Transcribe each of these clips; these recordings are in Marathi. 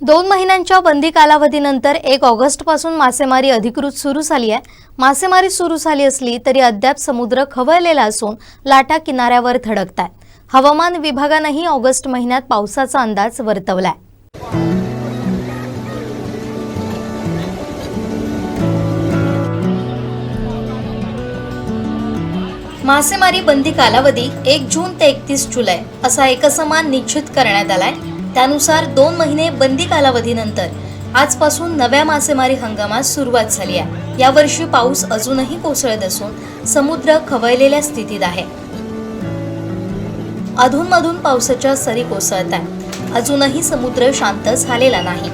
दोन महिन्यांच्या बंदी कालावधीनंतर एक ऑगस्टपासून मासेमारी अधिकृत सुरू झाली आहे. मासेमारी सुरू झाली असली तरी अद्याप समुद्र खवळलेला असून लाटा किनाऱ्यावर धडकत आहेत हवामान विभागानंही ऑगस्ट महिन्यात पावसाचा अंदाज वर्तवलाय. मासेमारी बंदी कालावधी एक जून ते एकतीस जुलै असा एकसमान निश्चित करण्यात आलाय. त्यानुसार दोन महिने बंदी कालावधीनंतर आजपासून नव्या मासेमारी हंगामास सुरुवात झाली आहे. यावर्षी पाऊस अजूनही कोसळत असून समुद्र खवळलेल्या स्थितीत आहे. अधूनमधून पावसाच्या सरी कोसळत आहेत. अजूनही समुद्र शांत झालेला नाही.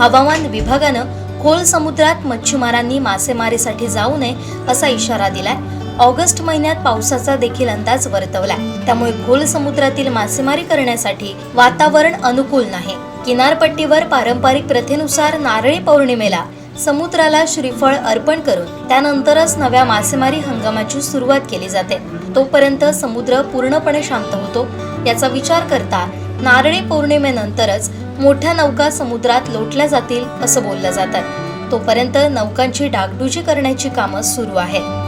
हवामान विभागानं खोल समुद्रात मच्छीमारांनी मासेमारीसाठी जाऊ नये असा इशारा दिलाय. ऑगस्ट महिन्यात पावसाचा देखील अंदाज वर्तवला. त्यामुळे खोल समुद्रातील मासेमारी करण्यासाठी वातावरण अनुकूल नाही. किनारपट्टीवर पारंपरिक प्रथेनुसार नारळी पौर्णिमेला समुद्राला श्रीफळ अर्पण करून त्यानंतरच नव्या मासेमारी हंगामाची सुरुवात केली जाते. तोपर्यंत समुद्र पूर्णपणे शांत होतो. याचा विचार करता नारळी पौर्णिमेनंतरच मोठ्या नौका समुद्रात लोटल्या जातील असं बोललं जातं तोपर्यंत नौकांची डागडुजी करण्याची कामं सुरू आहेत.